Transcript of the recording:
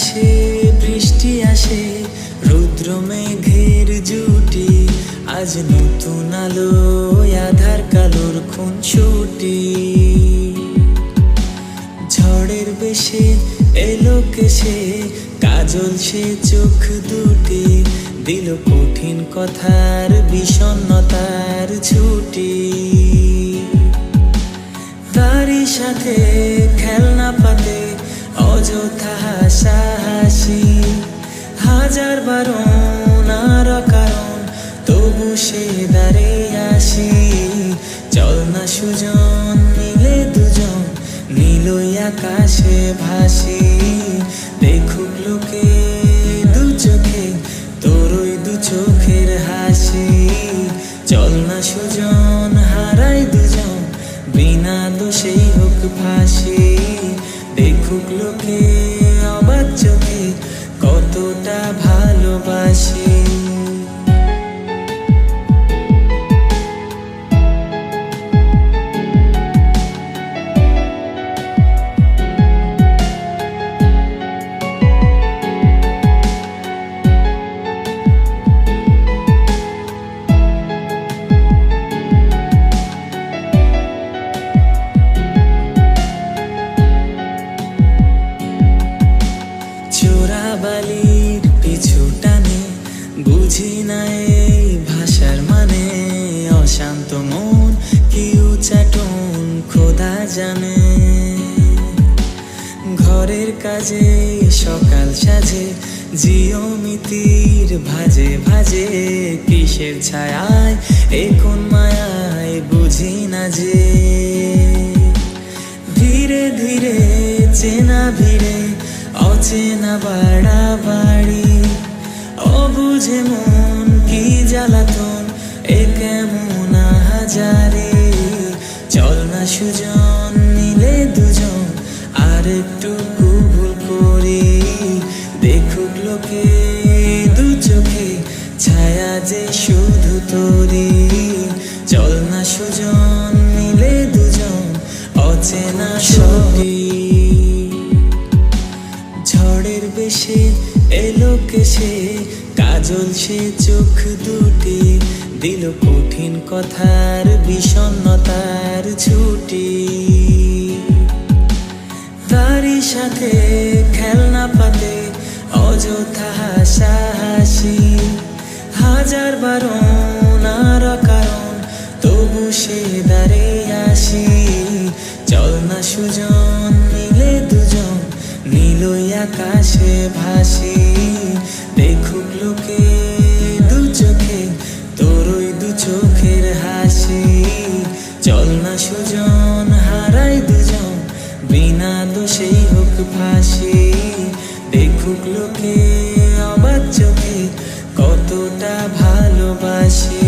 আকাশে বৃষ্টি আসে রুদ্র মেঘের জুটি। আজ নতুন আলো আধার কালোর খুন ছুটি। ঝড়ের বেশে এলো কেসে কাজল সে চোখ দুটি। দিল কঠিন কথার বিষণ্ণতার ছুটি। তারই সাথে হাজার বারণ আর কারণ, তবু সে দাঁড়ে আসি। চল না সুজন, মিলে দুজন নীলই আকাশে ভাসি। দেখুক লোকে দু চোখে, তোরই দু চোখের হাসি। চল না সুজন, হারাই দুজন, বিনা দোষেই হোক ফাঁসি। দেখুক লোকে অবাক চোখে কতটা ভালোবাসি। জানে। ঘরের কাজে সকাল সাজে জিওমিতির ভাজে ভাজে, কিসের ছায়ায় এখন মায়ায় বুঝি না যে। ধীরে ধীরে, চেনা ভিড়ে, অচেনা বাড়া বাড়ি অবুঝে মন কি জ্বালাতন, এ কেমন হাজারে চল না সুজন আর একটু ভুল করি। দেখুক লোকে, দু চোখে ছায়া যে শুধু তোরি। চল না সুজন, মিলে দুজন অচেনা সবই ঝড়ের বেশে এলো কেসে কাজল সে চোখ দুটি দিল কঠিন কথার বিষণ্ণতার ছুটি। তারই সাথে খেলনা পাতে, অযথা হাসাহাসি। হাজার বারণ আর কারণ তবু সে দাঁড়ে আসি। চল না সুজন, মিলে দুজন নীলই আকাশে ভাসি। দেখুক লোকে দু চোখে, তোরই দু চোখের হাসি। চল না সুজন বিনা দোষেই হোক ফাঁসি। দেখুক লোকে আমার চোখে কতটা ভালোবাসি।